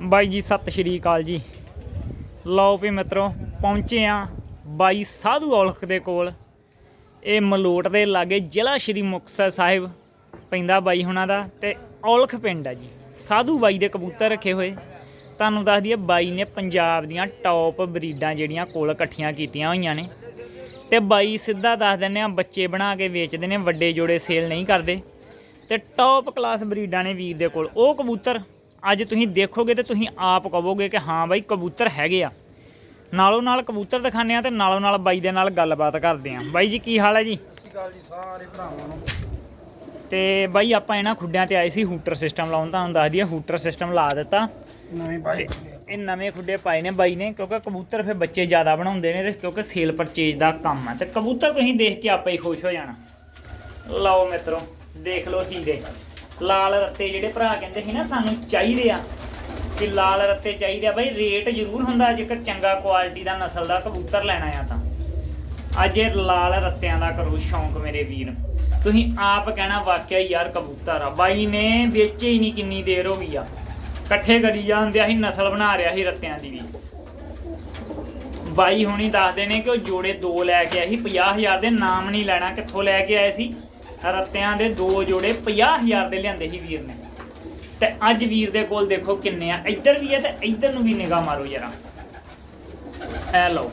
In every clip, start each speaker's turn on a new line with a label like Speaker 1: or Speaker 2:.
Speaker 1: ਬਾਈ ਜੀ, ਸਤਿ ਸ਼੍ਰੀ ਅਕਾਲ ਜੀ। ਲਓ ਵੀ ਮਿੱਤਰੋ, ਪਹੁੰਚੇ ਆ ਬਾਈ ਸਾਧੂ ਔਲਖ ਦੇ ਕੋਲ। ਇਹ ਮਲੋਟ ਦੇ ਲਾਗੇ ਜ਼ਿਲ੍ਹਾ ਸ਼੍ਰੀ ਮੁਕਤਸਰ ਸਾਹਿਬ ਪੈਂਦਾ ਬਾਈ ਹੁਣਾਂ ਦਾ ਤੇ ਔਲਖ ਪਿੰਡ ਆ ਜੀ। ਸਾਧੂ ਬਾਈ ਦੇ ਕਬੂਤਰ ਰੱਖੇ ਹੋਏ। ਤੁਹਾਨੂੰ ਦੱਸ ਦਈਏ, ਬਾਈ ਨੇ ਪੰਜਾਬ ਦੀਆਂ ਟੌਪ ਬਰੀਡਾਂ ਜਿਹੜੀਆਂ ਕੋਲ ਇਕੱਠੀਆਂ ਕੀਤੀਆਂ ਹੋਈਆਂ ਨੇ। ਤੇ ਬਾਈ ਸਿੱਧਾ ਦੱਸ ਦਿੰਦੇ ਆ ਬੱਚੇ ਬਣਾ ਕੇ ਵੇਚਦੇ ਨੇ, ਵੱਡੇ ਜੋੜੇ ਸੇਲ ਨਹੀਂ ਕਰਦੇ। ਤੇ ਟੌਪ ਕਲਾਸ ਬਰੀਡਾਂ ਨੇ ਵੀਰ ਦੇ ਕੋਲ। ਉਹ ਕਬੂਤਰ ਅੱਜ ਤੁਸੀਂ ਦੇਖੋਗੇ ਤੇ ਤੁਸੀਂ ਆਪ ਕਹੋਗੇ ਕਿ ਹਾਂ ਬਾਈ ਕਬੂਤਰ ਹੈਗੇ ਆ। ਨਾਲੋਂ ਨਾਲ ਕਬੂਤਰ ਦਿਖਾਉਂਦੇ ਆ ਤੇ ਨਾਲੋਂ ਨਾਲ ਬਾਈ ਦੇ ਨਾਲ ਗੱਲਬਾਤ ਕਰਦੇ ਆ। ਬਾਈ ਜੀ ਕੀ ਹਾਲ ਹੈ ਜੀ?
Speaker 2: ਸਤਿ ਸ਼੍ਰੀ ਅਕਾਲ ਜੀ ਸਾਰੇ ਭਰਾਵਾਂ ਨੂੰ।
Speaker 1: ਤੇ ਬਾਈ ਆਪਾਂ ਇਹਨਾਂ ਖੁੱਡਿਆਂ ਤੇ ਆਏ ਸੀ ਹੂਟਰ ਸਿਸਟਮ ਲਾਉਣ ਤੁਹਾਨੂੰ ਦੱਸ ਦਈਏ ਹੂਟਰ ਸਿਸਟਮ ਲਾ ਦਿੱਤਾ।
Speaker 2: ਨਵੇਂ ਭਾਈ
Speaker 1: ਇਹ ਨਵੇਂ ਖੁੱਡੇ ਪਾਏ ਨੇ ਬਾਈ ਨੇ ਕਿਉਂਕਿ ਕਬੂਤਰ ਫਿਰ ਬੱਚੇ ਜ਼ਿਆਦਾ ਬਣਾਉਂਦੇ ਨੇ ਤੇ ਕਿਉਂਕਿ ਸੇਲ ਪਰਚੇਜ ਦਾ ਕੰਮ ਆ। ਤੇ ਕਬੂਤਰ ਤੁਸੀਂ ਦੇਖ ਕੇ ਆਪੇ ਹੀ ਖੁਸ਼ ਹੋ ਜਾਣਾ। ਲਓ ਮਿੱਤਰੋ ਦੇਖ ਲਓ ਹੀਰੇ। ਲਾਲ ਰੱਤੇ ਜਿਹੜੇ ਭਰਾ ਕਹਿੰਦੇ ਸੀ ਨਾ, ਸਾਨੂੰ ਚਾਹੀਦੇ ਆ। ਕਿ ਲਾਲ ਰੱਤੇ ਚਾਹੀਦੇ ਆ। ਬਾਈ ਰੇਟ ਜ਼ਰੂਰ ਹੁੰਦਾ, ਜੇਕਰ ਚੰਗਾ ਕੁਆਲਿਟੀ ਦਾ ਨਸਲ ਦਾ ਕਬੂਤਰ ਲੈਣਾ ਆ ਤਾਂ। ਅੱਜ ਇਹ ਲਾਲ ਰੱਤਿਆਂ ਦਾ ਕਰੋ ਸ਼ੌਂਕ ਮੇਰੇ ਵੀਰ। ਤੁਸੀਂ ਆਪ ਕਹਿਣਾ, ਵਾਕਿਆ ਹੀ ਯਾਰ ਕਬੂਤਰ ਆ। ਬਾਈ ਨੇ ਵੇਚੇ ਹੀ ਨਹੀਂ ਕਿੰਨੀ ਦੇਰ ਹੋ ਗਈ ਆ। ਇਕੱਠੇ ਕਰੀ ਜਾਂਦੇ ਆ ਸੀ ਨਸਲ ਬਣਾ ਰਿਹਾ ਸੀ ਰੱਤਿਆਂ ਦੀ ਵੀ। ਬਾਈ ਹੁਣੀ ਦੱਸਦੇ ਨੇ ਕਿ ਉਹ ਜੋੜੇ ਦੋ ਲੈ ਕੇ ਆਏ ਸੀ 50000 ਦੇ ਨਾਮ ਨਹੀਂ ਲੈਣਾ, ਕਿੱਥੋਂ ਲੈ ਕੇ ਆਏ ਸੀ? ਰੱਤਿਆਂ ਦੇ ਦੋ ਜੋੜੇ 50000 ਦੇ ਲਿਆਂਦੇ ਸੀ ਵੀਰ ਨੇ। ਤੇ ਅੱਜ ਵੀਰ ਦੇ ਕੋਲ ਦੇਖੋ ਕਿੰਨੇ ਆ। ਇੱਧਰ ਵੀ ਹੈ ਤੇ ਇੱਧਰ ਨੂੰ ਵੀ ਨਿਗਾਹ ਮਾਰੋ ਜਰਾ। ਐ ਲਓ।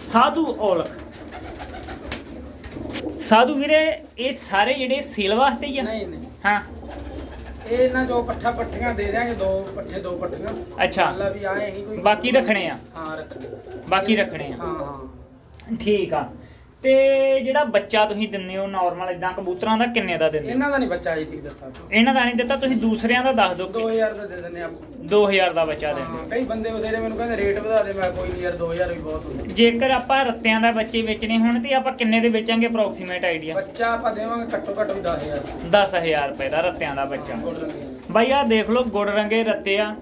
Speaker 1: ਸਾਧੂ ਔਲਖ। ਸਾਧੂ ਵੀਰੇ ਇਹ ਸਾਰੇ ਜਿਹੜੇ ਸੇਲ ਵਾਸਤੇ ਹੀ ਆ?
Speaker 2: ਨਹੀਂ ਨਹੀਂ।
Speaker 1: ਹਾਂ।
Speaker 2: ਇਹ ਨਾ ਜੋ ਪੱਠਾ ਪੱਠੀਆਂ ਦੇ ਦਿਆਂਗੇ ਦੋ ਪੱਠੇ ਦੋ ਪੱਠੀਆਂ।
Speaker 1: ਅੱਛਾ।
Speaker 2: ਅੱਲਾ ਵੀ ਆਏ ਨਹੀਂ ਕੋਈ
Speaker 1: ਬਾਕੀ ਰੱਖਣੇ ਆ।
Speaker 2: ਹਾਂ ਰੱਖਣੇ।
Speaker 1: ਬਾਕੀ ਰੱਖਣੇ ਆ।
Speaker 2: ਹਾਂ ਹਾਂ।
Speaker 1: ਠੀਕ ਆ। ਤੇ ਜਿਹੜਾ ਬੱਚਾ ਤੁਸੀਂ ਦਿੰਦੇ ਹੋ ਨਾਰਮਲ ਇਦਾਂ ਕਬੂਤਰਾਂ ਦਾ ਕਿੰਨੇ ਦਾ ਦਿੰਦੇ ਹੋ?
Speaker 2: ਇਹਨਾਂ ਦਾ ਨਹੀਂ ਬੱਚਾ ਅਜੇ ਤੱਕ ਦਿੱਤਾ
Speaker 1: ਇਹਨਾਂ ਦਾ ਨਹੀਂ ਦਿੱਤਾ ਤੁਸੀਂ ਦੂਸਰਿਆਂ ਦਾ ਦੱਸ ਦਿਓ।
Speaker 2: 2000 ਦਾ ਦੇ ਦਿੰਦੇ ਆ
Speaker 1: 2000 ਦਾ ਬੱਚਾ ਦਿੰਦੇ
Speaker 2: ਹਾਂ ਕਈ ਬੰਦੇ ਬਥੇਰੇ ਮੈਨੂੰ ਕਹਿੰਦੇ ਰੇਟ ਵਧਾ ਦੇ ਮੈਂ ਕੋਈ ਨਹੀਂ ਯਾਰ 2000 ਵੀ ਬਹੁਤ ਹੁੰਦਾ।
Speaker 1: ਜੇਕਰ ਆਪਾਂ ਰੱਤਿਆਂ ਦਾ ਬੱਚੇ ਵੇਚਣੇ ਹੋਣ ਤੇ ਆਪਾਂ ਕਿੰਨੇ ਦੇ ਵੇਚਾਂਗੇ ਅਪਰੋਕਸੀਮੇਟ ਆਈਡੀਆ
Speaker 2: ਬੱਚਾ ਆਪਾਂ ਦੇਵਾਂਗੇ ਘੱਟੋ ਘੱਟ ਵੀ 10000
Speaker 1: 10000 ਰੁਪਏ ਦਾ ਰੱਤਿਆਂ ਦਾ ਬੱਚਾ।
Speaker 2: ਗੁੱਡ
Speaker 1: ਬਾਈ ਆ ਦੇਖ ਲਓ ਗੁੜ ਰੰਗੇ ਰੱਤੇ ਆ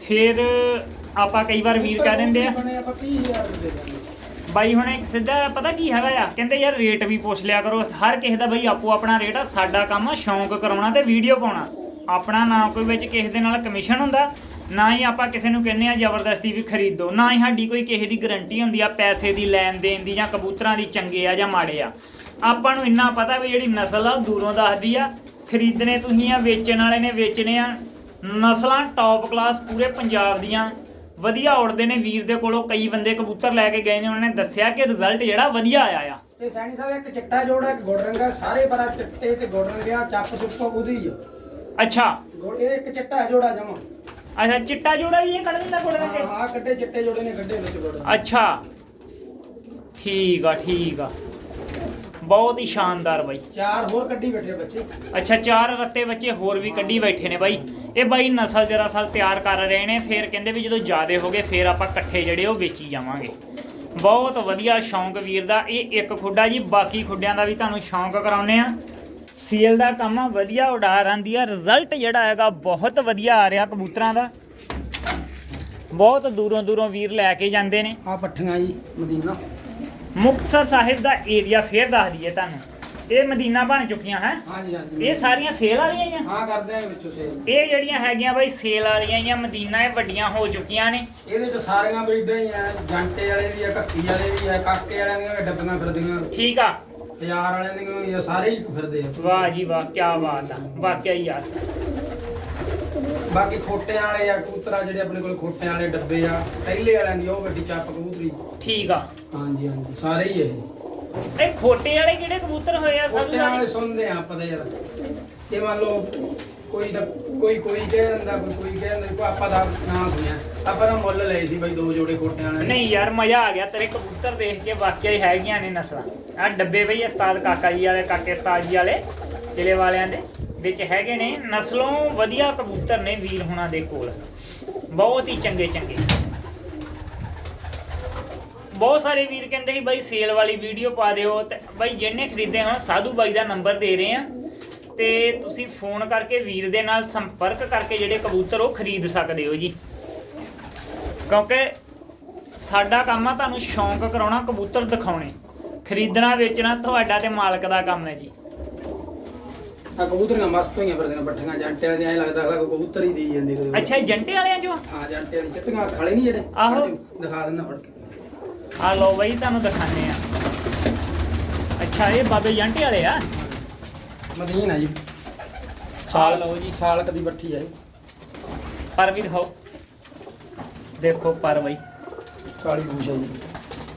Speaker 1: ਫਿਰ ਆਪਾਂ ਕਈ ਵਾਰ ਵੀਰ ਕਹਿ ਦਿੰਦੇ ਆ
Speaker 2: ਬਣੇ ਆਪਾਂ 30000 ਦੇ ਦਾਂਗੇ
Speaker 1: ਬਾਈ ਹੁਣ ਇੱਕ ਸਿੱਧਾ ਪਤਾ ਕੀ ਹੈਗਾ ਆ? ਕਹਿੰਦੇ ਯਾਰ ਰੇਟ ਵੀ ਪੁੱਛ ਲਿਆ ਕਰੋ। ਹਰ ਕਿਸੇ ਦਾ ਬਾਈ ਆਪੋ ਆਪਣਾ ਰੇਟ ਆ। ਸਾਡਾ ਕੰਮ ਆ ਸ਼ੌਂਕ ਕਰਾਉਣਾ ਤੇ ਵੀਡੀਓ ਪਾਉਣਾ। ਆਪਣਾ ਨਾ ਕੋਈ ਵਿੱਚ ਕਿਸੇ ਦੇ ਨਾਲ ਕਮਿਸ਼ਨ ਹੁੰਦਾ, ਨਾ ਹੀ ਆਪਾਂ ਕਿਸੇ ਨੂੰ ਕਹਿੰਨੇ ਆ ਜ਼ਬਰਦਸਤੀ ਵੀ ਖਰੀਦੋ। ਨਾ ਹੀ ਸਾਡੀ ਕੋਈ ਕਿਸੇ ਦੀ ਗਾਰੰਟੀ ਹੁੰਦੀ ਆ ਪੈਸੇ ਦੀ, ਲੈਣ ਦੇਣ ਦੀ ਜਾਂ ਕਬੂਤਰਾਂ ਦੀ ਚੰਗੇ ਆ ਜਾਂ ਮਾੜੇ ਆ। ਆਪਾਂ ਨੂੰ ਇੰਨਾ ਪਤਾ ਵੀ ਜਿਹੜੀ ਨਸਲ ਆ ਉਹ ਦੂਰੋਂ ਦੱਸਦੀ ਆ। ਖਰੀਦਣੇ ਤੁਸੀਂ ਆ, ਵੇਚਣ ਵਾਲੇ ਨੇ ਵੇਚਣੇ ਆ। ਨਸਲਾਂ ਟੌਪ ਕਲਾਸ ਪੂਰੇ ਪੰਜਾਬ ਦੀਆਂ। ਵਧੀਆ ਉੜਦੇ ਨੇ ਵੀਰ ਦੇ ਕੋਲੋਂ ਕਈ ਬੰਦੇ ਕਬੂਤਰ ਲੈ ਕੇ ਗਏ ਨੇ ਉਹਨਾਂ ਨੇ ਦੱਸਿਆ ਕਿ ਰਿਜ਼ਲਟ ਜਿਹੜਾ ਵਧੀਆ ਆਇਆ ਆ।
Speaker 2: ਇਹ ਸੈਣੀ ਸਾਹਿਬ ਇੱਕ ਚਿੱਟਾ ਜੋੜਾ ਇੱਕ ਗੁੜ ਰੰਗਾ ਸਾਰੇ ਪਰਾ ਚਿੱਟੇ ਤੇ ਗੁੜ ਰੰਗਿਆ ਚੱਪ ਚੁੱਪ ਉਹਦੀ ਆ।
Speaker 1: ਅੱਛਾ।
Speaker 2: ਗੁੜ ਇਹ ਇੱਕ ਚਿੱਟਾ ਜੋੜਾ ਜਮਾ।
Speaker 1: ਅੱਛਾ ਚਿੱਟਾ ਜੋੜਾ ਵੀ ਇਹ ਕੱਢ ਦਿੰਦਾ
Speaker 2: ਹਾਂ
Speaker 1: ਕੇ
Speaker 2: ਹਾਂ ਕੱਡੇ ਚਿੱਟੇ ਜੋੜੇ ਨੇ ਕੱਢੇ ਵਿੱਚ ਗੁੜ
Speaker 1: ਅੱਛਾ। ਠੀਕ ਆ ਠੀਕ ਆ। ਬਹੁਤ ਹੀ ਸ਼ਾਨਦਾਰ ਬਾਈ।
Speaker 2: ਚਾਰ ਹੋਰ ਕੱਢੀ ਬੈਠੇ ਬੱਚੇ।
Speaker 1: ਅੱਛਾ ਚਾਰ ਰੱਤੇ ਬੱਚੇ ਹੋਰ ਵੀ ਕੱਢੀ ਬੈਠੇ ਨੇ ਬਾਈ। ਇਹ ਬਾਈ ਨਸਲ ਜਰਾ ਸਾਲ ਤਿਆਰ ਕਰ ਰਹੇ ਨੇ ਫੇਰ ਕਹਿੰਦੇ ਵੀ ਜਦੋਂ ਜ਼ਿਆਦੇ ਹੋ ਗਏ ਫੇਰ ਆਪਾਂ ਇਕੱਠੇ ਜਿਹੜੇ ਉਹ ਵੇਚੀ ਜਾਵਾਂਗੇ। ਬਹੁਤ ਵਧੀਆ ਸ਼ੌਂਕ ਵੀਰ ਦਾ ਇਹ ਇੱਕ ਖੁੱਡਾ ਜੀ ਬਾਕੀ ਖੁੱਡਿਆਂ ਦਾ ਵੀ ਤੁਹਾਨੂੰ ਸ਼ੌਂਕ ਕਰਾਉਨੇ ਆ ਸੇਲ ਦਾ ਕੰਮ ਵਧੀਆ ਉਡਾਰ ਆਂਦੀ ਆ ਰਿਜ਼ਲਟ ਜਿਹੜਾ ਹੈਗਾ ਬਹੁਤ ਵਧੀਆ ਆ ਰਿਹਾ ਕਬੂਤਰਾਂ ਦਾ। ਬਹੁਤ ਦੂਰੋਂ ਦੂਰੋਂ ਵੀਰ ਲੈ ਕੇ ਜਾਂਦੇ ਨੇ।
Speaker 2: ਆ ਪੱਠੀਆਂ ਜੀ ਮਦੀਨਾ।
Speaker 1: ਮੁਕਤਸਰ ਸਾਹਿਬ ਦਾ ਏਰੀਆ ਫੇਰ ਦੱਸ ਦਈਏ ਤੁਹਾਨੂੰ। ਇਹ ਮਦੀਨਾ ਬਣ ਚੁੱਕੀਆਂ ਹੈ?
Speaker 2: ਹਾਂਜੀ ਹਾਂਜੀ
Speaker 1: ਇਹ ਸਾਰੀਆਂ ਸੇਲ ਵਾਲੀਆਂ ਹੀ ਆ?
Speaker 2: ਹਾਂ ਕਰਦੇ ਆ ਵਿੱਚੋਂ ਸੇਲ।
Speaker 1: ਇਹ ਜਿਹੜੀਆਂ ਹੈਗੀਆਂ ਬਾਈ ਸੇਲ ਵਾਲੀਆਂ ਜਾਂ ਮਦੀਨਾ ਇਹ ਵੱਡੀਆਂ ਹੋ ਚੁੱਕੀਆਂ ਨੇ।
Speaker 2: ਇਹਦੇ ਚ ਸਾਰੀਆਂ ਬਰੀਡਾਂ ਹੀ ਆ ਜਾਂਟੇ ਵਾਲੇ ਵੀ ਆ ਕੱਕੀ ਵਾਲੇ ਵੀ ਆ ਕਾਕੇ ਵਾਲਿਆਂ ਦੀਆਂ ਵੀ ਡੱਬੀਆਂ ਫਿਰਦੀਆਂ।
Speaker 1: ਠੀਕ ਆ।
Speaker 2: ਹਜ਼ਾਰ ਵਾਲਿਆਂ ਦੀਆਂ ਵੀ ਆ ਸਾਰੇ ਹੀ ਫਿਰਦੇ ਆ।
Speaker 1: ਵਾਹ ਜੀ ਵਾਹ ਕੀ ਬਾਤ ਆ। ਵਾਕਿਆ ਹੀ ਯਾਰ
Speaker 2: ਬਾਕੀ ਖੋਟਿਆਂ ਵਾਲੇ ਆ ਕਬੂਤਰਾ ਜਿਹੜੇ ਆਪਣੇ ਕੋਲ ਖੋਟਿਆਂ ਵਾਲੇ ਡੱਬੇ ਆ ਟੈਲੇ ਵਾਲਿਆਂ ਦੀ ਉਹ ਵੱਡੀ ਚੱਪ ਕਬੂਤਰੀ।
Speaker 1: ਠੀਕ ਆ।
Speaker 2: ਹਾਂਜੀ ਹਾਂਜੀ ਸਾਰੇ ਹੀ ਆ ਇਹ।
Speaker 1: ਇਹ ਖੋਟੇ ਵਾਲੇ ਕਿਹੜੇ ਕਬੂਤਰ ਹੋਏ ਆ ਸਭ
Speaker 2: ਖੋਟਿਆਂ ਵਾਲੇ ਸੁਣਦੇ ਆ ਆਪਾਂ ਤਾਂ ਯਾਰ। ਇਹ ਮੰਨ ਲਓ ਕੋਈ ਤਾਂ ਕੋਈ ਕੋਈ ਕਹਿ ਦਿੰਦਾ ਕੋਈ ਕੋਈ ਕਹਿ ਦਿੰਦਾ ਕੋਈ ਆਪਾਂ ਦਾ ਨਾਮ ਸੁਣਿਆ। ਆਪਾਂ ਤਾਂ ਮੁੱਲ ਲਏ ਸੀ ਬਈ ਦੋ ਜੋੜੇ ਖੋਟਿਆਂ ਵਾਲੇ।
Speaker 1: ਨਹੀਂ ਯਾਰ ਮਜ਼ਾ ਆ ਗਿਆ ਤੇਰੇ ਕਬੂਤਰ ਦੇਖ ਕੇ ਵਾਕਿਆ ਹੀ ਹੈਗੀਆਂ ਨੇ ਨਸਲਾਂ। ਆ ਡੱਬੇ ਬਈ ਉਸਤਾਦ ਕਾਕਾ ਜੀ ਵਾਲੇ ਕਾਕੇ ਉਸਤਾਦ ਜੀ ਵਾਲੇ ਕਿਲੇ ਵਾਲਿਆਂ ਦੇ। ਵਿੱਚ ਹੈਗੇ ਨੇ। ਨਸਲੋਂ ਵਧੀਆ ਕਬੂਤਰ ਨੇ ਵੀਰ ਹੁਣਾਂ ਦੇ ਕੋਲ। ਬਹੁਤ ਹੀ ਚੰਗੇ ਚੰਗੇ। ਬਹੁਤ ਸਾਰੇ ਵੀਰ ਕਹਿੰਦੇ ਸੀ, ਬਾਈ ਸੇਲ ਵਾਲੀ ਵੀਡੀਓ ਪਾ ਦਿਓ। ਤੇ ਬਾਈ ਜਿਹਨੇ ਖਰੀਦੇ ਹੋਣ ਸਾਧੂ ਬਾਈ ਦਾ ਨੰਬਰ ਦੇ ਰਹੇ ਆ ਤੇ ਤੁਸੀਂ ਫੋਨ ਕਰਕੇ ਵੀਰ ਦੇ ਨਾਲ ਸੰਪਰਕ ਕਰਕੇ ਜਿਹੜੇ ਕਬੂਤਰ ਉਹ ਖਰੀਦ ਸਕਦੇ ਹੋ ਜੀ। ਕਿਉਂਕਿ ਸਾਡਾ ਕੰਮ ਆ, ਤੁਹਾਨੂੰ ਸ਼ੌਂਕ ਕਰਾਉਣਾ ਕਬੂਤਰ ਦਿਖਾਉਣੇ। ਖਰੀਦਣਾ, ਵੇਚਣਾ ਤੁਹਾਡਾ ਤੇ ਮਾਲਕ ਦਾ ਕੰਮ ਹੈ ਜੀ।
Speaker 2: ਆ ਕਬੂਤਰੀਆਂ ਮਸਤ ਹੋਈਆਂ ਫਿਰਦੀਆਂ ਬੱਠੀਆਂ ਜੰਟੇ ਵਾਲੀਆਂ ਐ ਲੱਗਦਾ ਅਗਲਾ ਕਬੂਤਰ ਹੀ ਦੇਈ ਜਾਂਦੀ ਕਦੇ
Speaker 1: ਅੱਛਾ ਇਹ ਜੰਟੇ ਵਾਲਿਆਂ ਚੋਂ?
Speaker 2: ਹਾਂ ਜੰਟੇ ਵਾਲੀ ਚਿੱਟੀਆਂ ਖਾਲੇ ਨਹੀਂ ਜਿਹੜੇ।
Speaker 1: ਆਹੋ।
Speaker 2: ਦਿਖਾ ਦਿੰਦਾ ਫੜ ਕੇ।
Speaker 1: ਆ ਲਓ ਬਈ ਤੁਹਾਨੂੰ ਦਿਖਾਣੇ ਆ ਅੱਛਾ ਇਹ ਬਾਬੇ ਜੰਟੇ ਵਾਲੇ ਆ?
Speaker 2: ਮਦੀਨ ਆ ਜੀ।
Speaker 1: ਸਾਲ। ਲਓ ਜੀ
Speaker 2: ਸਾਲਕ ਦੀ ਬੱਠੀ ਆ ਇਹ।
Speaker 1: ਪਰ ਵੀ ਦਿਖਾਓ। ਦੇਖੋ ਪਰ ਬਈ।
Speaker 2: ਕਾਲੀ ਬੂਸ਼ ਆ ਜੀ।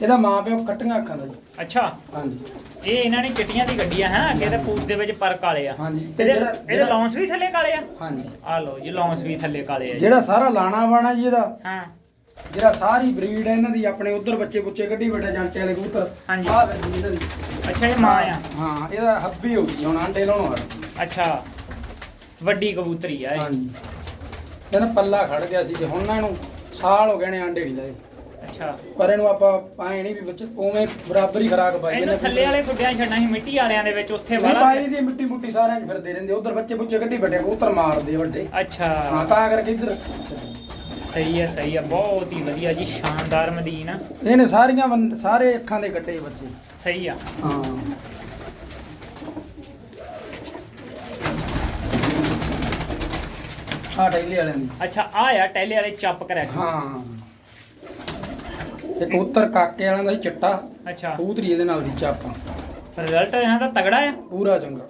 Speaker 2: ਇਹਦਾ ਮਾਂ ਪਿਓ ਕੱਟੀਆਂ ਅੱਖਾਂ ਦਾ ਜੀ।
Speaker 1: ਅੱਛਾ।
Speaker 2: ਹਾਂਜੀ।
Speaker 1: ਇਹ ਇਹਨਾਂ ਨੇ ਚਿੱਟੀਆਂ ਦੀ ਗੱਡੀਆਂ ਹੈ? ਅੱਗੇ ਤੇ ਪੂਛ ਦੇ ਵਿੱਚ ਪਰ ਕਾਲੇ ਆ।
Speaker 2: ਹਾਂਜੀ।
Speaker 1: ਇਹਦੇ
Speaker 2: ਜਿਹੜਾ-
Speaker 1: ਇਹਦੇ
Speaker 2: ਜਿਹੜਾ-
Speaker 1: ਲੌਂਸ ਵੀ ਥੱਲੇ ਕਾਲੇ ਆ?
Speaker 2: ਹਾਂਜੀ।
Speaker 1: ਆ ਲਓ ਜੀ ਲੌਂਸ ਵੀ ਥੱਲੇ ਕਾਲੇ ਆ ਜੀ।
Speaker 2: ਜਿਹੜਾ ਸਾਰਾ ਲਾਣਾ ਬਾਣਾ ਜੀ ਇਹਦਾ
Speaker 1: ਹਾਂ।
Speaker 2: ਜਿਹੜਾ ਸਾਰੀ ਬਰੀਡ ਹੈ ਇਹਨਾਂ ਦੀ ਆਪਣੇ ਉਧਰ ਬੱਚੇ ਬੁੱਚੇ ਕੱਢੀ ਬੈਠਾ ਜਾਂਟੇ ਵਾਲੇ ਕਬੂਤਰ।
Speaker 1: ਹਾਂਜੀ।
Speaker 2: ਆਹ ਵੇਖੀ ਇਹਨਾਂ ਦੀ।
Speaker 1: ਅੱਛਾ ਇਹ ਮਾਂ ਆ।
Speaker 2: ਹਾਂ ਇਹਦਾ ਹੱਬੀ ਹੋ ਗਈ ਹੁਣ ਆਂਡੇ ਲਾਉਣ ਵਾਲਾ।
Speaker 1: ਅੱਛਾ। ਵੱਡੀ ਕਬੂਤਰੀ ਆ ਇਹ।
Speaker 2: ਹਾਂਜੀ। ਇਹਦਾ ਪੱਲਾ ਖੜ ਗਿਆ ਸੀ ਤੇ ਹੁਣ ਨਾ ਇਹਨੂੰ ਸਾਲ ਹੋ ਗਏ ਨੇ ਆਂਡੇ ਨਹੀਂ ਲਾਏ।
Speaker 1: ਅੱਛਾ।
Speaker 2: ਪਰ ਇਹਨੂੰ ਆਪਾਂ ਪਾਏ ਨਹੀਂ ਵੀ ਬੱਚੇ ਉਵੇਂ ਬਰਾਬਰ ਹੀ ਖਰਾਕ ਪਾਈ
Speaker 1: ਇਹਨੂੰ ਥੱਲੇ ਵਾਲੇ ਖੁੱਡਿਆਂ 'ਚ ਛੱਡਣਾ ਸੀ ਮਿੱਟੀ ਵਾਲਿਆਂ ਦੇ ਵਿੱਚ ਉੱਥੇ
Speaker 2: ਨਹੀਂ
Speaker 1: ਵਾਲਾ
Speaker 2: ਪਾਈ ਦੀ। ਮਿੱਟੀ ਮੁੱਟੀ ਸਾਰਿਆਂ 'ਚ ਫਿਰਦੇ ਰਹਿੰਦੇ ਉਧਰ ਬੱਚੇ ਬੁੱਚੇ ਕੱਢੀ ਬੈਠੇ ਕਬੂਤਰ ਮਾਰਦੇ ਆ ਵੱਡੇ। ਹਾਂ
Speaker 1: ਅੱਛਾ
Speaker 2: ਤਾਂ ਕਰਕੇ ਇੱਧਰ।
Speaker 1: ਸਹੀ ਹੈ ਸਹੀ ਹੈ ਬਹੁਤ ਹੀ ਵਧੀਆ ਜੀ ਸ਼ਾਨਦਾਰ ਮਦੀਨ। ਆ
Speaker 2: ਇਹਨੇ ਸਾਰੀਆਂ ਸਾਰੇ ਅੱਖਾਂ ਦੇ ਕੱਟੇ ਬੱਚੇ।
Speaker 1: ਸਹੀ ਆ।
Speaker 2: ਹਾਂ। ਆ ਟੈਲੀ ਵਾਲਿਆਂ ਦੀ।
Speaker 1: ਅੱਛਾ ਆ ਆ ਟੈਲੇ ਵਾਲੇ ਚੱਪ ਕਰਿਆ
Speaker 2: ਹਾਂ। ਇੱਕ ਉੱਤਰ ਕਾਕੇ ਵਾਲਿਆਂ ਦਾ ਸੀ ਚਿੱਟਾ
Speaker 1: ਅੱਛਾ।
Speaker 2: ਕਬੂਤਰੀ ਇਹਦੇ ਨਾਲ ਦੀ ਚਾਪਾ
Speaker 1: ਰਿਜ਼ਲਟ ਇਹਨਾਂ ਦਾ ਤਗੜਾ ਆ?
Speaker 2: ਪੂਰਾ ਚੰਗਾ।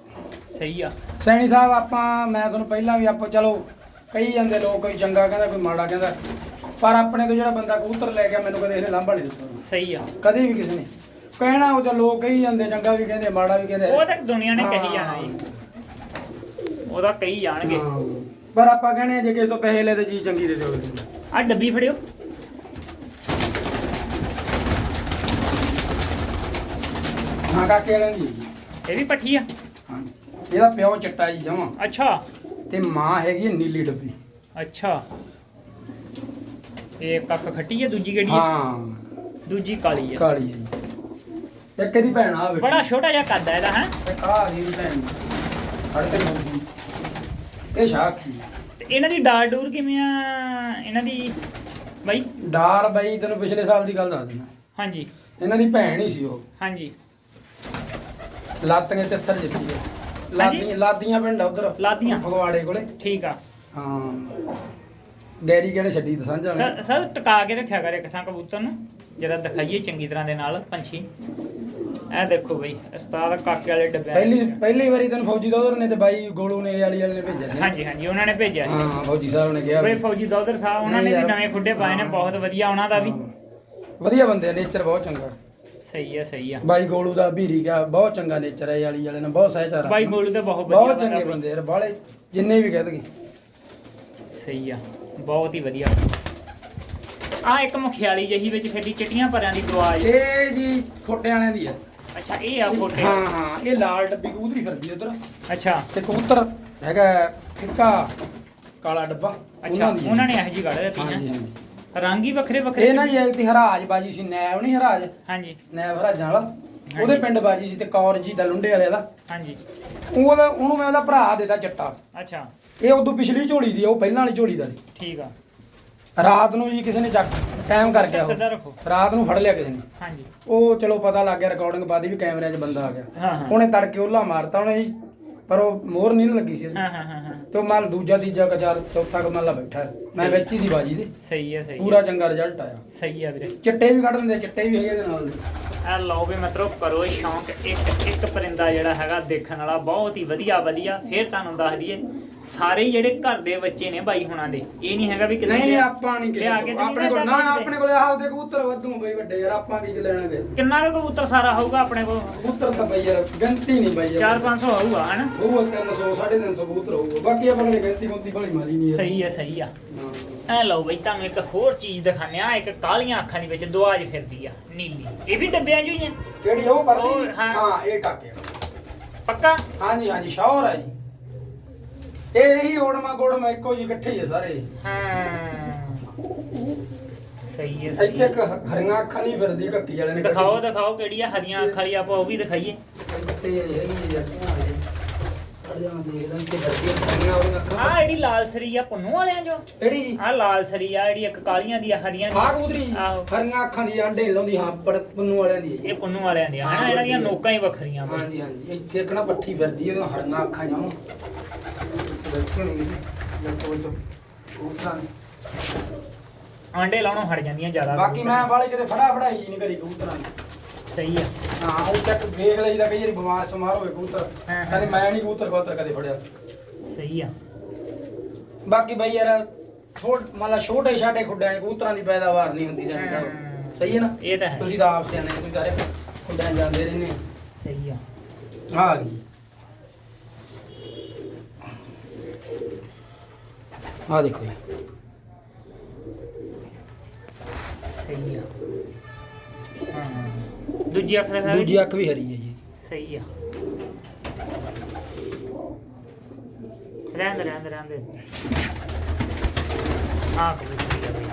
Speaker 1: ਸਹੀ ਆ।
Speaker 2: ਸੈਣੀ ਸਾਹਿਬ ਆਪਾਂ ਮੈਂ ਤੁਹਾਨੂੰ ਪਹਿਲਾਂ ਵੀ ਆਪਾਂ ਚਲੋ ਕਹੀ ਜਾਂਦੇ ਲੋਕ ਕੋਈ ਚੰਗਾ ਕਹਿੰਦਾ ਕੋਈ ਮਾੜਾ ਕਹਿੰਦਾ। ਪਰ ਆਪਣੇ ਤੋਂ ਜਿਹੜਾ ਬੰਦਾ ਕਬੂਤਰ ਲੈ ਗਿਆ ਮੈਨੂੰ ਕਦੇ ਇਹਨੇ ਲਾਂਭਾ ਨਹੀਂ ਦਿੱਤਾ।
Speaker 1: ਸਹੀ ਆ।
Speaker 2: ਕਦੇ ਵੀ ਕਿਸੇ ਨੇ। ਕਹਿਣਾ ਉਹ ਤਾਂ ਲੋਕ ਕਹੀ ਜਾਂਦੇ ਚੰਗਾ ਵੀ ਕਹਿੰਦੇ ਮਾੜਾ ਵੀ ਕਹਿੰਦੇ।
Speaker 1: ਉਹ ਤਾਂ ਦੁਨੀਆ ਨੇ ਕਹੀ। ਜਾਣਾ ਜੀ। ਉਹਦਾ ਕਹੀ ਜਾਣਗੇ।
Speaker 2: ਪਰ ਆਪਾਂ ਕਹਿੰਦੇ ਜੇ ਕਿਸੇ ਤੋਂ ਪੈਸੇ ਲੈ ਤੇ ਚੀਜ਼ ਚੰਗੀ ਦੇ ਦਿਓ।
Speaker 1: ਆ ਡੱਬੀ ਫੜਿਓ।
Speaker 2: ਹਾਂ ਕਾਕੇ ਵਾਲਿਆਂ ਦੀ? ਹੈ ਜੀ।
Speaker 1: ਇਹ ਵੀ ਪੱਠੀ ਆ?
Speaker 2: ਹਾਂ ਇਹਦਾ ਪਿਓ ਚਿੱਟਾ ਜੀ ਜਮਾ।
Speaker 1: ਅੱਛਾ।
Speaker 2: ਤੇ ਮਾਂ ਹੈਗੀ ਹੈ ਨੀਲੀ ਡੱਬੀ।
Speaker 1: ਅੱਛਾ। ਇਹ ਕੱਕ ਖੱਟੀ ਹੈ ਦੂਜੀ ਕਿਹੜੀ ਹੈ
Speaker 2: ਹਾਂ।
Speaker 1: ਦੂਜੀ ਕਾਲੀ ਹੈ
Speaker 2: ਕਾਲੀ ਹੈ ਜੀ। ਇੱਕ ਇਹਦੀ ਭੈਣ ਆ।
Speaker 1: ਬੜਾ ਛੋਟਾ ਜਿਹਾ ਕੱਦ ਹੈ ਇਹਦਾ ਹੈ?
Speaker 2: ਆ ਦੀ ਭੈਣ। ਕੇ ਮੂੰਗੀ ਇਹ ਸ਼ਾਖੀ
Speaker 1: ਤੇ ਇਹਨਾਂ ਦੀ ਡਾਰ ਡੂਰ ਕਿਵੇਂ ਆ? ਇਹਨਾਂ ਦੀ ਬਾਈ?
Speaker 2: ਡਾਰ ਬਾਈ ਤੈਨੂੰ ਪਿਛਲੇ ਸਾਲ ਦੀ ਗੱਲ ਦੱਸ ਦਿੰਦਾ।
Speaker 1: ਹਾਂਜੀ।
Speaker 2: ਇਹਨਾਂ ਦੀ ਭੈਣ ਹੀ ਸੀ ਉਹ।
Speaker 1: ਹਾਂਜੀ।
Speaker 2: ਲਾਤੀਆਂ ਤੇ ਸਰ ਜਿੱਤੀ ਹੈ ਲਾਦੀਆਂ ਲਾਦੀਆਂ ਪਿੰਡ ਉਧਰ।
Speaker 1: ਲਾਦੀਆਂ।
Speaker 2: ਫਗਵਾੜੇ ਕੋਲੇ।
Speaker 1: ਠੀਕ ਆ।
Speaker 2: ਹਾਂ। ਗੈਰੀ ਕਹਿੰਦੇ ਛੱਡੀ ਤਾਂ ਸਾਂਝਾ ਨੇ?
Speaker 1: ਸਰ ਸਰ ਟਿਕਾ ਕੇ ਰੱਖਿਆ ਕਰ ਇੱਕ ਥਾਂ ਕਬੂਤਰ ਨੂੰ। ਜਰਾ ਦਿਖਾਈਏ ਚੰਗੀ ਤਰ੍ਹਾਂ ਦੇ ਨਾਲ ਪੰਛੀ। ਇਹ ਦੇਖੋ ਬਈ ਉਸਤਾਦ ਕਾਕੇ ਵਾਲੇ ਡੱਬੇ
Speaker 2: ਪਹਿਲੀ ਪਹਿਲੀ ਵਾਰੀ ਤੈਨੂੰ ਫੌਜੀ ਦੋਦਰ ਨੇ ਤੇ ਬਾਈ ਗੋਲੂ ਨੇ ਵਾਲੀ ਵਾਲੇ ਨੇ ਭੇਜਿਆ ਸੀ।
Speaker 1: ਹਾਂਜੀ ਹਾਂਜੀ ਉਹਨਾਂ ਨੇ ਭੇਜਿਆ ਸੀ।
Speaker 2: ਹਾਂ ਫੌਜੀ ਸਾਹਿਬ ਨੇ ਕਿਹਾ
Speaker 1: ਬਈ ਫੌਜੀ ਦੌਦਰ ਸਾਹਿਬ ਉਹਨਾਂ ਨੇ ਵੀ। ਨਵੇਂ ਖੁੱਡੇ ਪਾਏ ਨੇ। ਬਹੁਤ ਵਧੀਆ ਉਹਨਾਂ ਦਾ ਵੀ।
Speaker 2: ਵਧੀਆ ਬੰਦੇ ਨੇਚਰ ਬਹੁਤ ਚੰਗਾ।
Speaker 1: ਸਹੀ ਹੈ ਸਹੀ ਆ।
Speaker 2: ਬਾਈ ਗੋਲੂ ਦਾ ਭੀਰੀ ਗਿਆ ਬਹੁਤ ਚੰਗਾ ਨੇਚਰ ਹੈ ਇਹ ਵਾਲੀ ਵਾਲੇ ਨੇ ਬਹੁਤ ਸਹਿਚਾਰ
Speaker 1: ਬਾਈ ਗੋਲੂ ਤੇ ਬਹੁਤ ਵਧੀਆ
Speaker 2: ਬਹੁਤ ਚੰਗੇ। ਬੰਦੇ ਯਾਰ ਬਾਲੇ ਜਿੰਨੇ ਵੀ ਕਹਿ ਦਗੇ
Speaker 1: ਸਹੀ ਆ ਬਹੁਤ ਹੀ ਵਧੀਆ। ਆ ਇੱਕ ਮੁਖਿਆਲੀ ਜਹੀ ਵਿੱਚ ਫਿਰਦੀ ਚਿੱਟੀਆਂ ਪਰਿਆਂ ਦੀ ਦਵਾਜ
Speaker 2: ਇਹ ਜੀ ਖੋਟੇ ਵਾਲਿਆਂ ਦੀ ਹੈ
Speaker 1: ਅੱਛਾ ਇਹ ਆ ਫੋਟੇ
Speaker 2: ਹਾਂ ਹਾਂ ਇਹ ਲਾਲ ਡੱਬੀ ਕਬੂਤਰੀ ਫਿਰਦੀ ਉਧਰ।
Speaker 1: ਅੱਛਾ।
Speaker 2: ਤੇ ਕਬੂਤਰ ਹੈਗਾ ਫਿੱਕਾ ਕਾਲਾ ਡੱਬਾ।
Speaker 1: ਅੱਛਾ
Speaker 2: ਦੀ ਹੈ।
Speaker 1: ਉਹਨਾਂ ਨੇ ਇਹੋ ਜੀ ਕੱਢ ਦਿੱਤੀ
Speaker 2: ਹਾਂਜੀ
Speaker 1: ਹੈ।
Speaker 2: ਹਾਂਜੀ।
Speaker 1: ਰੰਗ ਹੀ ਵੱਖਰੇ ਵੱਖਰੇ
Speaker 2: ਇਹ ਨਾ ਜੀ ਇੱਕ ਹਰਾਜ ਬਾਜੀ ਸੀ ਨੈਬ ਨਹੀਂ ਹਰਾਜ?
Speaker 1: ਹਾਂਜੀ।
Speaker 2: ਨੈਬ ਹਰਾਜਾਂ ਵਾਲਾ। ਉਹਦੇ ਪਿੰਡ ਬਾਜੀ ਸੀ ਤੇ ਕੌਰ ਜੀ ਦਾ ਲੁੰਡੇ ਵਾਲੇ ਦਾ।
Speaker 1: ਹਾਂਜੀ।
Speaker 2: ਉਹਦਾ ਉਹਨੂੰ ਮੈਂ ਉਹਦਾ ਭਰਾ ਦੇਤਾ ਚਿੱਟਾ।
Speaker 1: ਅੱਛਾ।
Speaker 2: ਇਹ ਉਦੋਂ ਪਿਛਲੀ ਝੋਲੀ ਦੀ ਆ, ਉਹ ਪਹਿਲਾਂ ਵਾਲੀ ਝੋਲੀ ਦਾ ਸੀ।
Speaker 1: ਠੀਕ ਆ।
Speaker 2: ਰਾਤ ਨੂੰ ਜੀ ਕਿਸੇ ਨੇ ਚੱਕ ਟਾਈਮ ਕਰ ਗਿਆ
Speaker 1: ਸਿੱਧਾ ਰੱਖੋ।
Speaker 2: ਰਾਤ ਨੂੰ ਫੜ ਲਿਆ ਕਿਸੇ ਨੇ।
Speaker 1: ਹਾਂਜੀ।
Speaker 2: ਉਹ ਚਲੋ ਪਤਾ ਲੱਗ ਗਿਆ ਰਿਕਾਰਡਿੰਗ ਬਾਦੀ ਵੀ ਕੈਮਰਿਆਂ 'ਚ ਬੰਦਾ ਆ ਗਿਆ।
Speaker 1: ਹਾਂ ਹਾਂ।
Speaker 2: ਉਹਨੇ ਤੜਕੇ ਉਹਲਾ ਮਾਰਤਾ ਉਹਨੇ ਜੀ ਪਰ ਉਹ ਮੋਹਰ ਨਹੀਂ ਨਾ ਲੱਗੀ ਸੀ।
Speaker 1: ਹਾਂ ਹਾਂ ਹਾਂ ਹਾਂ
Speaker 2: ਤੇ ਉਹ ਮਾਲ ਦੂਜਾ ਤੀਜਾ ਕਚਾਰ ਚੌਥਾ ਕਮਾਲਾ ਬੈਠਾ ਹੈ। ਮੈਂ। ਵਿੱਚ ਹੀ ਸੀ ਬਾਜੀ ਦੇ
Speaker 1: ਸਹੀ ਹੈ ਸਹੀ
Speaker 2: ਪੂਰਾ
Speaker 1: ਹੈ
Speaker 2: ਚੰਗਾ ਰਿਜ਼ਲਟ ਆਇਆ
Speaker 1: ਸਹੀ ਆ ਵੀਰੇ
Speaker 2: ਚਿੱਟੇ ਵੀ ਕੱਢ ਦਿੰਦੇ ਚਿੱਟੇ ਵੀ ਹੈਗੇ ਇਹਦੇ ਨਾਲ ਦੇ
Speaker 1: ਆ ਲਓ ਵੀ ਮਤਲਬ ਕਰੋ ਇਹ ਸ਼ੌਂਕ। ਇੱਕ ਇੱਕ ਪਰਿੰਦਾ ਜਿਹੜਾ ਹੈਗਾ ਦੇਖਣ ਵਾਲਾ ਬਹੁਤ ਹੀ ਵਧੀਆ ਵਧੀਆ। ਫੇਰ ਤੁਹਾਨੂੰ ਦੱਸ ਦਈਏ ਸਾਰੇ ਜਿਹੜੇ ਘਰ ਦੇ ਬੱਚੇ ਨੇ ਬਾਈ ਹੁਣਾਂ ਦੇ ਇਹ ਨਹੀਂ ਹੈਗਾ ਵੀ ਕਿਤੇ
Speaker 2: ਨਹੀਂ ਆਪਾਂ ਨਹੀਂ
Speaker 1: ਲਿਆ ਕੇ
Speaker 2: ਆਪਣੇ ਕੋਲ
Speaker 1: ਨਾ
Speaker 2: ਆਪਣੇ ਕੋਲ ਆਹ ਦੇ ਕਬੂਤਰ ਵਾਧੂ ਬਈ ਵੱਡੇ ਯਾਰ ਆਪਾਂ ਕੀ ਲੈਣਾ ਗਏ
Speaker 1: ਕਿੰਨਾ ਕੁ ਕਬੂਤਰ ਸਾਰਾ ਹੋਊਗਾ ਆਪਣੇ ਕੋਲ?
Speaker 2: ਕਬੂਤਰ ਤਾਂ ਬਈ ਯਾਰ ਗਿਣਤੀ ਨਹੀਂ ਬਈ
Speaker 1: 4-500 ਹੋਊਗਾ ਹਨਾ?
Speaker 2: ਉਹ 300 350 ਕਬੂਤਰ ਹੋਊਗਾ ਬਾਕੀ ਆਪਾਂ ਨੇ ਗਿਣਤੀ ਗੁੰਤੀ ਬੜੀ ਮਾਰੀ ਨਹੀਂ ਯਾਰ।
Speaker 1: ਸਹੀ ਹੈ ਸਹੀ ਆ। ਐ ਲਓ ਬਈ ਤੁਹਾਨੂੰ ਇੱਕ ਹੋਰ ਚੀਜ਼ ਦਿਖਾਣੇ ਆ ਇੱਕ ਕਾਲੀਆਂ ਅੱਖਾਂ ਦੇ ਵਿੱਚ ਦੁਆਜ ਫਿਰਦੀ ਆ ਨੀਲੀ। ਇਹ ਵੀ ਡੱਬਿਆਂ 'ਚ ਹੀ ਆ?
Speaker 2: ਕਿਹੜੀ ਉਹ ਪਰਲੀ?
Speaker 1: ਹਾਂ।
Speaker 2: ਹਾਂ ਇਹ ਕਾਕੇ
Speaker 1: ਪੱਕਾ?
Speaker 2: ਹਾਂਜੀ ਹਾਂਜੀ ਸ਼ੌਰ ਹੈ ਜੀ। ਇਹ ਹੀ ਓੜਮਾ ਗੋੜਮਾ ਇੱਕੋ ਜੀ ਇਕੱਠੇ ਹੀ ਆ ਸਾਰੇ।
Speaker 1: ਹਾਂ। ਸਹੀ ਹੈ ਸਹੀ
Speaker 2: ਇੱਥੇ
Speaker 1: ਹੈ।
Speaker 2: ਇੱਕ ਹ- ਹਰੀਆਂ ਅੱਖਾਂ ਨਹੀਂ ਫਿਰਦੀ ਕੱਕੀ ਵਾਲੇ ਨੇ
Speaker 1: ਦਿਖਾਓ ਦਿਖਾਓ ਕਿਹੜੀ ਆ ਹਰੀਆਂ ਅੱਖਾਂ ਵਾਲੀ ਆਪਾਂ ਉਹ ਵੀ ਦਿਖਾਈਏ।
Speaker 2: ਤੇ ਇਹ ਨਹੀਂ ਜਾਂਦੀਆਂ ਖੜ ਜਾ ਮੈਂ ਦੇਖਦਾ ਕਿ ਵਰਦੀਆਂ ਖਾਈਆਂ ਉਹਦੀਆਂ ਅੱਖਾਂ।
Speaker 1: ਆ ਜਿਹੜੀ ਲਾਲ ਸਰੀ ਆ ਪੁੰਨੂ ਵਾਲਿਆਂ ਜੋ
Speaker 2: ਕਿਹੜੀ? ਜੀ
Speaker 1: ਆ ਲਾਲ ਸਰੀ ਆ ਜਿਹੜੀ ਇੱਕ ਕਾਲੀਆਂ ਦੀ ਆ ਹਰੀਆਂ ਦੀ।
Speaker 2: ਕਬੂਤਰੀ?
Speaker 1: ਆਹੋ।
Speaker 2: ਹਰੀਆਂ ਅੱਖਾਂ ਦੀ ਆਂਡੇ ਲਾਉਂਦੀ ਹਾਂ ਪਰ ਪੁੰਨੂ ਵਾਲਿਆਂ ਦੀ। ਹੈ।
Speaker 1: ਇਹ ਪੁੰਨੂ ਵਾਲਿਆਂ ਦੀਆਂ ਹਨਾ?
Speaker 2: ਹਾਂ,
Speaker 1: ਇਹਨਾਂ ਦੀਆਂ
Speaker 2: ਵਧੀਆ।
Speaker 1: ਨੋਕਾਂ ਹੀ ਵੱਖਰੀਆਂ ਬਈ
Speaker 2: ਹਾਂਜੀ ਹਾਂਜੀ। ਇੱਥੇ ਇੱਕ ਨਾ ਪੱਠੀ ਫਿਰਦੀ ਉਹਦੀਆਂ ਹਰੀਆਂ ਅੱਖਾਂ ਜਾਉਂ ਦੇਖੋ ਉਹ ਤਾਂ
Speaker 1: ਆਂਡੇ ਲਾਉਣੋਂ ਹਟ ਜਾਂਦੀਆਂ ਜ਼ਿਆਦਾ।
Speaker 2: ਬਾਕੀ ਮੈਂ ਵਾਲੇ ਕਿਤੇ ਫੜਾ ਫੜਾਈ ਨਹੀਂ ਕਰੀ ਕਬੂਤਰਾਂ ਦੀ।
Speaker 1: ਸਹੀ ਆ।
Speaker 2: ਹਾਂ ਉਹ ਚੱਕ ਵੇਖ ਲਈਦਾ ਕਈ ਵਾਰੀ ਬਿਮਾਰ ਸਮਾਰ ਹੋਵੇ ਕਬੂਤਰ।
Speaker 1: ਹਾਂ, ਹਾਂ।
Speaker 2: ਕਦੇ ਮੈਂ ਨਹੀਂ ਕਬੂਤਰ ਕਬੂਤਰ ਕਦੇ ਫੜਿਆ।
Speaker 1: ਸਹੀ ਆ।
Speaker 2: ਬਾਕੀ ਬਈ ਯਾਰ ਛੋਟ ਮਤਲਬ ਛੋਟੇ ਛਾਟੇ ਖੁੱਡਾਂ 'ਚ ਕਬੂਤਰਾਂ ਦੀ ਪੈਦਾਵਾਰ ਨਹੀਂ ਹੁੰਦੀ ਸੈਣੀ
Speaker 1: ਹਾਂ।
Speaker 2: ਸਾਹਿਬ ਸਹੀ ਹੈ ਨਾ?
Speaker 1: ਇਹ ਤਾਂ ਹੈ।
Speaker 2: ਤੁਸੀਂ ਤਾਂ ਆਪ ਸਿਆਣੇ ਤੁਸੀਂ ਸਾਰੇ ਖੁੱਡਾਂ 'ਚ ਜਾਂਦੇ ਰਹਿੰਦੇ
Speaker 1: ਸਹੀ ਆ
Speaker 2: ਆ। ਆ ਗਈ। ਆ ਦੇਖੋ ਜੀ।
Speaker 1: ਸਹੀ ਆ। ਦੂਜੀ ਅੱਖ ਦਿਖਾ
Speaker 2: ਦੂਜੀ ਅੱਖ ਵੀ ਹਰੀ ਹੈ ਜੀ।
Speaker 1: ਸਹੀ ਆ। ਰਹਿੰਦੇ ਰਹਿੰਦੇ ਰਹਿੰਦੇ। ਆ ਕਬੂਤਰੀ ਆ ਬਈ।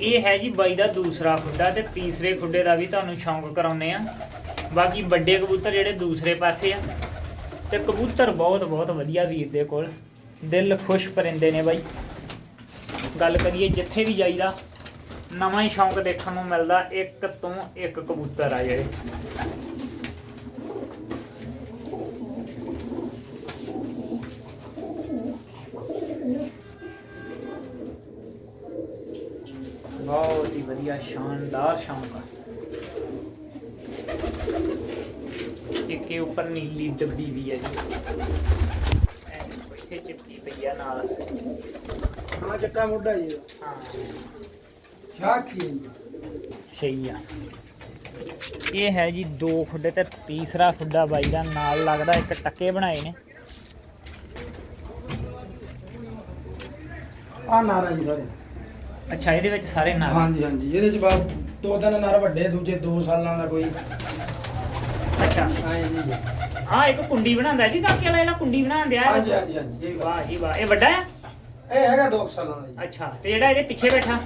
Speaker 1: ਇਹ ਹੈ ਜੀ ਬਾਈ ਦਾ ਦੂਸਰਾ ਖੁੱਡਾ ਤੇ ਤੀਸਰੇ ਖੁੱਡੇ ਦਾ ਵੀ ਤੁਹਾਨੂੰ ਸ਼ੌਂਕ ਕਰਾਉਨੇ ਆ। ਬਾਕੀ ਵੱਡੇ ਕਬੂਤਰ ਜਿਹੜੇ ਦੂਸਰੇ ਪਾਸੇ ਆ। ਤੇ ਕਬੂਤਰ ਬਹੁਤ ਬਹੁਤ ਵਧੀਆ ਵੀਰ ਦੇ ਕੋਲ। ਦਿਲ ਖੁਸ਼ ਪਰਿੰਦੇ ਨੇ ਬਾਈ। ਗੱਲ ਕਰੀਏ ਜਿੱਥੇ ਵੀ ਜਾਈਦਾ। ਨਵਾਂ ਹੀ ਸ਼ੌਂਕ ਦੇਖਣ ਨੂੰ ਮਿਲਦਾ ਇੱਕ ਤੋਂ ਇੱਕ ਕਬੂਤਰ ਆ ਜਿਹੜੇ ਬਹੁਤ ਹੀ ਵਧੀਆ ਸ਼ਾਨਦਾਰ ਸ਼ੌਂਕ ਆ। ਇੱਕੇ ਉੱਪਰ ਨੀਲੀ ਡੱਬੀ ਵੀ ਹੈ ਜੀ। ਇੱਥੇ ਚਿਪਕੀ ਪਈ ਆ ਨਾਲ।
Speaker 2: ਹਾਂ ਚੱਟਾ ਮੋਢਾ ਜੀ।
Speaker 1: ਹਾਂ। ਸਹੀ ਆ। ਇਹ ਹੈ ਜੀ ਦੋ ਖੁੱਡੇ ਤੇ ਤੀਸਰਾ ਖੁੱਡਾ ਬਾਈ ਦਾ ਨਾਲ ਲੱਗਦਾ ਇੱਕ ਟੱਕੇ ਬਣਾਏ ਨੇ।
Speaker 2: ਆ ਨਾਰਾ ਜੀ ਸਾਰੇ
Speaker 1: ਅੱਛਾ ਇਹਦੇ ਵਿੱਚ ਸਾਰੇ ਨਾਲ
Speaker 2: ਹਾਂਜੀ ਹਾਂਜੀ। ਇਹਦੇ ਚ ਬਾਅਦ ਦੋ ਤਿੰਨ ਨਰ ਵੱਡੇ ਦੂਜੇ 2 ਸਾਲਾਂ ਦਾ ਕੋਈ।
Speaker 1: ਅੱਛਾ।
Speaker 2: ਐਂ ਜੀ।
Speaker 1: ਆ ਇੱਕ ਕੁੰਡੀ ਬਣਾਉਂਦਾ ਜੀ ਕਾਕੇ ਵਾਲਾ ਜਿਹੜਾ ਕੁੰਡੀ ਬਣਾਉਂਦੇ ਆ
Speaker 2: ਹਾਂਜੀ ਹਾਂਜੀ ਹਾਂਜੀ। ਇਹ
Speaker 1: ਵਾਹ ਜੀ ਵਾਹ। ਇਹ ਵੱਡਾ ਆ
Speaker 2: ਇਹ ਹੈਗਾ 2 ਸਾਲਾਂ ਦਾ ਜੀ।
Speaker 1: ਅੱਛਾ ਤੇ ਜਿਹੜਾ ਇਹਦੇ ਪਿੱਛੇ ਬੈਠਾ?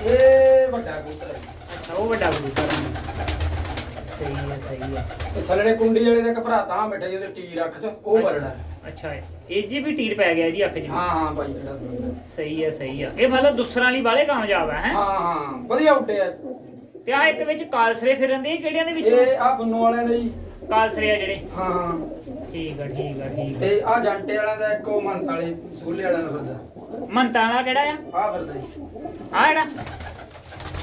Speaker 2: ਇਹ ਵੱਡਾ ਕਬੂਤਰ ਹੈ।
Speaker 1: ਅੱਛਾ ਉਹ ਵੱਡਾ ਕਬੂਤਰ ਆ ਸਹੀ ਹੈ ਸਹੀ ਹੈ।
Speaker 2: ਤੇ ਥੱਲੜੇ ਕੁੰਡੀ ਵਾਲੇ ਦੇ ਭਰਾ ਤਾਂ ਬੈਠਾ ਜਿਹਦੇ ਟੀ ਰੱਖ ਚ ਉਹ ਵਰੜਾ ਹੈ।
Speaker 1: ਅੱਛਾ ਇਹ ਜੀ ਵੀ ਟੀਰ ਪੈ ਗਿਆ ਇਹਦੀ ਅੱਖ 'ਚ।
Speaker 2: ਹਾਂ ਹਾਂ ਭਾਈ ਜਿਹੜਾ
Speaker 1: ਸਹੀ ਹੈ ਸਹੀ ਹੈ। ਇਹ ਮਤਲਬ ਦੂਸਰਾਂ ਵਾਲੀ ਵਾਲੇ ਕਾਮਯਾਬ ਹੈ ਹੈਂ?
Speaker 2: ਹਾਂ ਹਾਂ ਵਧੀਆ ਉੱਡੇ ਆ।
Speaker 1: ਤੇ ਆ ਇੱਕ ਵਿੱਚ ਕਾਲਸਰੇ ਫਿਰਨ ਦੇ ਕਿਹੜਿਆਂ ਦੇ ਵਿੱਚ?
Speaker 2: ਇਹ ਆ ਬੰਨੂ ਵਾਲਿਆਂ ਦੇ ਜੀ
Speaker 1: ਕਾਲਸਰੇ ਆ ਜਿਹੜੇ।
Speaker 2: ਹਾਂ ਹਾਂ।
Speaker 1: ਠੀਕ ਆ ਠੀਕ ਆ ਠੀਕ
Speaker 2: ਤੇ ਆ ਜੰਟੇ ਵਾਲਿਆਂ ਦਾ ਇੱਕ ਉਹ ਮੰਤ ਵਾਲੇ ਸੂਲੇ ਵਾਲਿਆਂ ਦਾ ਫਿਰਦਾ
Speaker 1: ਮੰਤਾਂ ਵਾਲਾ ਕਿਹੜਾ ਆ?
Speaker 2: ਆ ਫਿਰਦਾ ਜੀ।
Speaker 1: ਆ ਜਿਹੜਾ?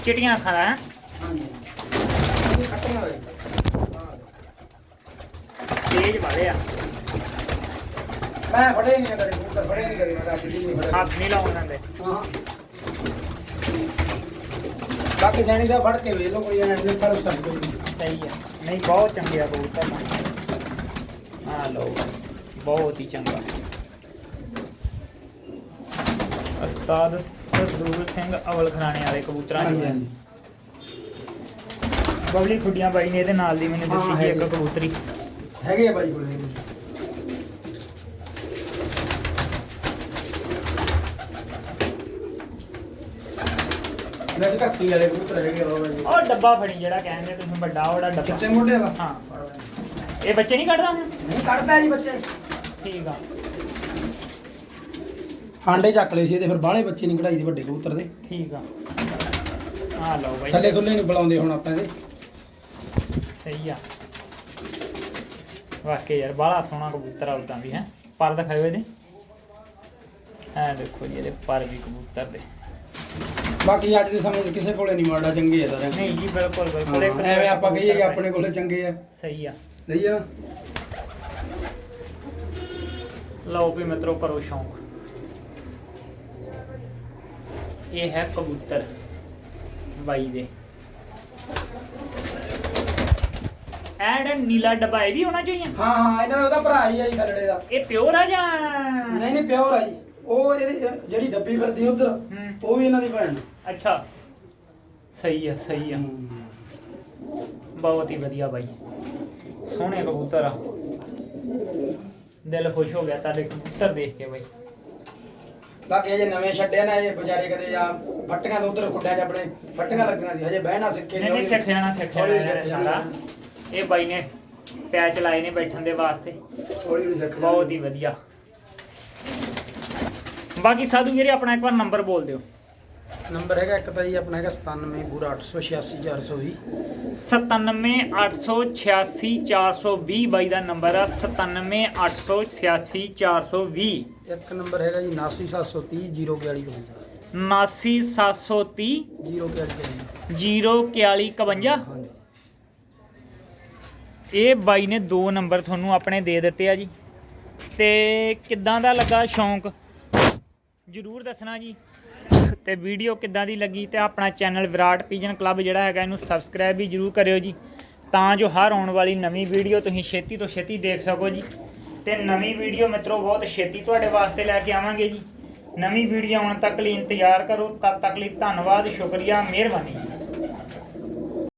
Speaker 1: ਚਿਟੀਆਂ ਅੱਖਾਂ ਦਾ ਹੈ?
Speaker 2: ਹਾਂਜੀ। ਇਹ
Speaker 1: ਤੇਜ ਵਾਲੇ ਆ।
Speaker 2: ਮੈਂ ਫੜੇ ਨਹੀਂ ਕਦੇ ਕਬੂਤਰ ਫੜੇ ਨਹੀਂ ਕਦੇ ਮੈਂ ਅੱਜ ਵੀ ਨਹੀਂ ਫੜਿਆ।
Speaker 1: ਹੱਥ ਨਹੀਂ ਲਾਉਣ ਦਿੰਦੇ।
Speaker 2: ਹਾਂ। ਬਾਕੀ ਸੈਣੀ ਦਾ ਫੜ ਕੇ ਵੇਖ ਲਓ ਕੋਈ ਐਂ ਨਹੀਂ ਸਰਵ ਸਭ ਕੋਈ।
Speaker 1: ਸਹੀ ਆ। ਨਹੀਂ ਬਹੁਤ ਚੰਗੇ ਆ ਕਬੂਤਰ ਆ ਲਓ ਬਹੁਤ ਹੀ ਚੰਗਾ। ਉਸਤਾਦ ਸਰਦੂਲ ਸਿੰਘ ਅਵਲ ਖਰਾਣੇ ਵਾਲੇ ਕਬੂਤਰਾਂ
Speaker 2: ਹਾਂਜੀ
Speaker 1: ਦੀ।
Speaker 2: ਹਾਂਜੀ
Speaker 1: ਬਬਲੀ ਖੁੱਡੀਆਂ ਬਾਈ ਨੇ ਇਹਦੇ ਨਾਲ ਦੀ ਮੈਨੂੰ ਦਿੱਤੀ ਸੀ ਇੱਕ
Speaker 2: ਹੈਗੀ।
Speaker 1: ਕਬੂਤਰੀ।
Speaker 2: ਹੈਗੇ ਆ ਬਾਈ ਕੋਲੇ ਮੈਂ ਕੱਕੀ ਵਾਲੇ ਕਬੂਤਰ ਹੈਗੇ ਆ ਬਾਬਾ ਜੀ।
Speaker 1: ਉਹ ਡੱਬਾ ਫੜੀ ਜਿਹੜਾ ਕਹਿੰਦੇ ਤੁਸੀਂ ਵੱਡਾ ਉਹਦਾ ਡੱਬਾ।
Speaker 2: ਚਿੱਟੇ ਮੋਢੇ ਦਾ।
Speaker 1: ਹਾਂ ਇਹ ਬੱਚੇ ਨਹੀਂ ਕੱਢਦਾ ਹੁਣ?
Speaker 2: ਨਹੀਂ ਕੱਢਦਾ ਜੀ ਬੱਚੇ।
Speaker 1: ਠੀਕ ਆ।
Speaker 2: ਆਂਡੇ ਚੱਕ ਲਏ ਸੀ ਤੇ ਫਿਰ ਬਾਹਲੇ ਬੱਚੇ ਨਹੀਂ ਕਢਾਈ ਦੇ ਵੱਡੇ ਕਬੂਤਰ ਦੇ।
Speaker 1: ਠੀਕ ਆ। ਆ ਲਓ ਬਾਈ।
Speaker 2: ਥੱਲੇ ਥੱਲੇ ਨਹੀਂ ਬੁਲਾਉਂਦੇ ਹੁਣ ਆਪਾਂ ਇਹਦੇ।
Speaker 1: ਸਹੀ ਆ। ਵਾਕਈ ਯਾਰ ਬਾਹਲਾ ਸੋਹਣਾ ਕਬੂਤਰ ਆ ਉਦਾਂ ਵੀ ਹੈ। ਪਰ ਦਿਖਾਇਓ ਇਹਦੇ। ਐ ਦੇਖੋ ਜੀ ਇਹਦੇ ਪਰ ਵੀ ਕਬੂਤਰ ਦੇ।
Speaker 2: ਬਾਕੀ ਅੱਜ ਦੇ ਸਮੇਂ 'ਚ ਕਿਸੇ ਕੋਲੇ ਨਹੀਂ ਮਰਦਾ ਚੰਗੇ ਆ ਸਾਰੇ
Speaker 1: ਨਹੀਂ ਜੀ ਬਿਲਕੁਲ ਬਿਲਕੁਲ। ਇੱਕ
Speaker 2: ਹਾਂ, ਐਵੇਂ ਆਪਾਂ ਕਹੀਏ ਕਿ ਆਪਣੇ ਕੋਲੇ ਚੰਗੇ ਆ।
Speaker 1: ਸਹੀ ਆ।
Speaker 2: ਸਹੀ ਆ
Speaker 1: ਲਓ ਵੀ ਮਿੱਤਰੋ ਕਰੋ ਸ਼ੌਂਕ। ਇਹ ਹੈ ਕਬੂਤਰ ਬਾਈ ਦੇ। ਐਡ ਨੀਲਾ ਡੱਬਾ ਇਹ ਵੀ ਹੋਣਾ ਚਾਹੀਏ?
Speaker 2: ਹਾਂ ਹਾਂ ਇਹਨਾਂ ਦਾ ਉਹਦਾ ਭਰਾ ਹੀ ਆ ਜੀ ਥੱਲੜੇ ਦਾ।
Speaker 1: ਇਹ ਪਿਓਰ ਆ ਜਾਂ?
Speaker 2: ਨਹੀਂ ਨਹੀਂ ਪਿਓਰ ਆ ਜੀ। ਉਹ ਇਹਦੀ ਜਿਹੜੀ ਡੱਬੀ ਫਿਰਦੀ ਉਧਰ। ਉਹ ਵੀ ਇਹਨਾਂ ਦੀ ਭੈਣ
Speaker 1: ਅੱਛਾ। ਸਹੀ ਆ ਸਹੀ ਆ। ਬਹੁਤ ਹੀ ਵਧੀਆ ਬਾਈ। ਸੋਹਣੇ ਕਬੂਤਰ ਆ। ਦਿਲ ਖੁਸ਼ ਹੋ ਗਿਆ ਤੁਹਾਡੇ ਕਬੂਤਰ ਦੇਖ ਕੇ ਬਾਈ।
Speaker 2: ਬਾਕੀ ਅਜੇ ਨਵੇਂ ਛੱਡਿਆ ਨਾ ਇਹ ਵਿਚਾਰੇ ਕਦੇ ਆ ਫੱਟੀਆਂ ਤੋਂ ਉਧਰ ਖੁੱਡਿਆ ਚ ਆਪਣੇ ਫੱਟੀਆਂ ਲੱਗੀਆਂ ਸੀ ਹਜੇ ਬਹਿਣਾ ਸਿੱਖੇ
Speaker 1: ਨਹੀਂ ਨਹੀਂ ਸਿੱਖ ਜਾਣਾ ਸਿੱਖ ਜਾਣਾ ਸਾਰਾ। ਇਹ ਬਾਈ ਨੇ ਪੈਚ ਲਾਏ ਨੇ ਬੈਠਣ ਦੇ ਵਾਸਤੇ।
Speaker 2: ਹੌਲੀ ਹੌਲੀ ਸਿੱਖ
Speaker 1: ਬਹੁਤ ਹੀ ਵਧੀਆ। ਬਾਕੀ ਸਾਧੂ ਵੀਰੇ ਆਪਣਾ ਇੱਕ ਵਾਰ ਨੰਬਰ ਬੋਲ ਦਿਓ।
Speaker 2: ਨੰਬਰ ਹੈਗਾ ਇੱਕ ਤਾਂ ਜੀ ਆਪਣਾ ਹੈਗਾ 97 ਪੂਰਾ 886420
Speaker 1: 97886 ਬਾਈ ਦਾ ਨੰਬਰ ਆ 97886
Speaker 2: ਇੱਕ ਨੰਬਰ ਹੈਗਾ ਜੀ 89730 04252
Speaker 1: 99730
Speaker 2: 04252
Speaker 1: 04152
Speaker 2: ਹਾਂਜੀ।
Speaker 1: ਇਹ ਬਾਈ ਨੇ ਦੋ ਨੰਬਰ ਤੁਹਾਨੂੰ ਆਪਣੇ ਦੇ ਦਿੱਤੇ ਆ ਜੀ। ਤੇ ਕਿੱਦਾਂ ਦਾ ਲੱਗਾ ਸ਼ੌਂਕ? ਜਰੂਰ ਦੱਸਣਾ ਜੀ। ਤੇ ਵੀਡੀਓ ਕਿੱਦਾਂ ਦੀ ਲੱਗੀ ਤੇ ਆਪਣਾ ਚੈਨਲ ਵਿਰਾਟ ਪੀਜਨ ਕਲੱਬ ਜਿਹੜਾ ਹੈਗਾ ਇਹਨੂੰ ਸਬਸਕ੍ਰਾਈਬ ਵੀ ਜਰੂਰ ਕਰਿਓ ਜੀ। ਤਾਂ ਜੋ ਹਰ ਆਉਣ ਵਾਲੀ ਨਵੀਂ ਵੀਡੀਓ ਤੁਸੀਂ ਛੇਤੀ ਤੋਂ ਛੇਤੀ ਦੇਖ ਸਕੋ ਜੀ। ਤੇ ਨਵੀਂ ਵੀਡੀਓ ਮਿੱਤਰੋ, ਬਹੁਤ ਛੇਤੀ ਤੁਹਾਡੇ ਵਾਸਤੇ ਲੈ ਕੇ ਆਵਾਂਗੇ ਜੀ। ਨਵੀਂ ਵੀਡੀਓ ਆਉਣ ਤੱਕ ਲਈ ਇੰਤਜ਼ਾਰ ਕਰੋ। ਤਦ ਤੱਕ ਲਈ ਧੰਨਵਾਦ, ਸ਼ੁਕਰੀਆ, ਮਿਹਰਬਾਨੀ।